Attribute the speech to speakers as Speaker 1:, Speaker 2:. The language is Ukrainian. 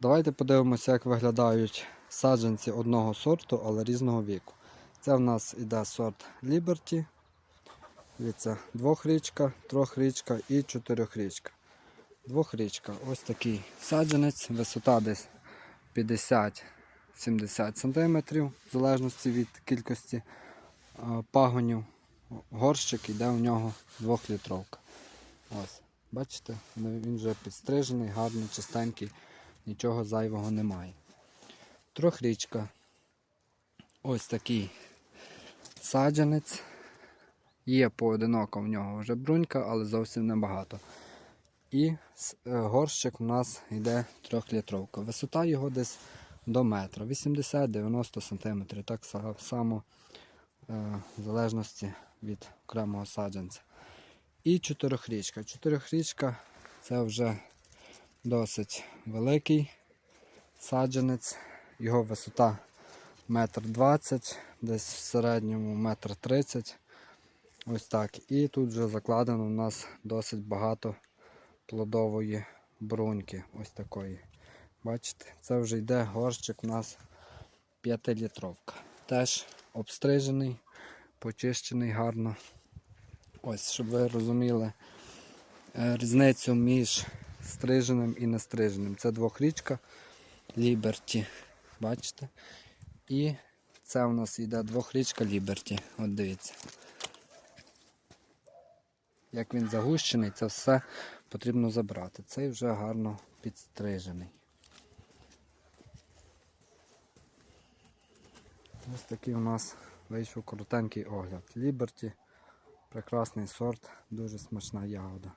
Speaker 1: Давайте подивимося, як виглядають саджанці одного сорту, але різного віку. Це в нас іде сорт Liberty. Дивіться, двохрічка, трьохрічка і чотирьохрічка. Двохрічка. Ось такий саджанець, висота десь 50-70 см, в залежності від кількості пагонів. Горщик іде у нього двохлітровка. Ось, бачите, він вже підстрижений, гарний, чистенький, нічого зайвого немає. Трьохрічка. Ось такий саджанець. Є поодиноко в нього вже брунька, але зовсім небагато. І е, горщик у нас йде трьохлітровка. Висота його десь до метра, 80-90 см. Так само е, в залежності від окремого саджанця. І чотирьохрічка. Чотирьохрічка це вже досить великий саджанець. Його висота метр двадцять, десь в середньому метр тридцять. Ось так. І тут вже закладено у нас досить багато плодової бруньки. Ось такої. Бачите, це вже йде горщик у нас 5-літровка. Теж обстрижений, почищений гарно. Ось, щоб ви розуміли е, різницю між стриженим і нестриженим. Це двохрічка Liberty. Бачите? І це у нас йде двохрічка Liberty. От дивіться. Як він загущений, це все потрібно забрати. Цей вже гарно підстрижений. Ось такий у нас вийшов коротенький огляд. Liberty. Прекрасний сорт, дуже смачна ягода.